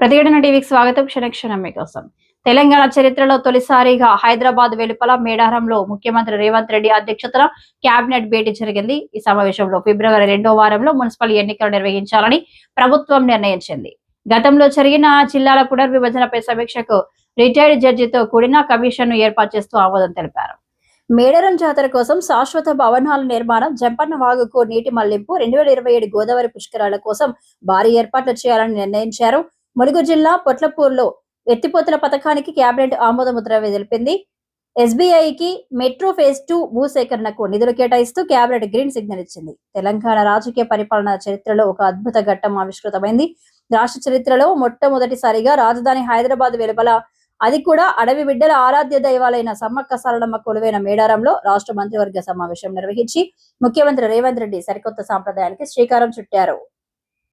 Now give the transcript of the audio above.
ప్రతిఘటన టీవీకి స్వాగతం. క్షణక్షణం మీకోసం. తెలంగాణ చరిత్రలో తొలిసారిగా హైదరాబాద్ వెలుపల మేడారంలో ముఖ్యమంత్రి రేవంత్ రెడ్డి అధ్యక్షతన కేబినెట్ భేటీ జరిగింది. ఈ సమావేశంలో ఫిబ్రవరి రెండో వారంలో మున్సిపల్ ఎన్నికలు నిర్వహించాలని ప్రభుత్వం నిర్ణయించింది. గతంలో జరిగిన జిల్లాల పునర్విభజనపై సమీక్షకు రిటైర్డ్ జడ్జితో కూడిన కమిషన్ ఏర్పాటు చేస్తూ ఆమోదం తెలిపారు. మేడారం జాతర కోసం శాశ్వత భవనాల నిర్మాణం జంపన్న వాగుకు నీటి మళ్ళింపు రెండు వేల ఇరవై ఏడు గోదావరి పుష్కరాల కోసం భారీ ఏర్పాట్లు చేయాలని నిర్ణయించారు. ములుగు జిల్లా పొట్లపూర్లో ఎత్తిపోతల పథకానికి కేబినెట్ ఆమోద ముద్ర తెలిపింది ఎస్బీఐకి మెట్రో ఫేజ్ టూ భూసేకరణకు నిధులు కేటాయిస్తూ కేబినెట్ గ్రీన్ సిగ్నల్ ఇచ్చింది. తెలంగాణ రాజకీయ పరిపాలన చరిత్రలో ఒక అద్భుత ఘట్టం ఆవిష్కృతమైంది. రాష్ట్ర చరిత్రలో మొట్టమొదటిసారిగా రాజధాని హైదరాబాద్ వెలుపల అది కూడా అడవి బిడ్డల ఆరాధ్య దైవాలైన సమ్మక్క సారలమ్మ కొలువైన మేడారంలో రాష్ట్ర మంత్రివర్గ సమావేశం నిర్వహించి ముఖ్యమంత్రి రేవంత్ రెడ్డి సరికొత్త సాంప్రదాయానికి శ్రీకారం చుట్టారు.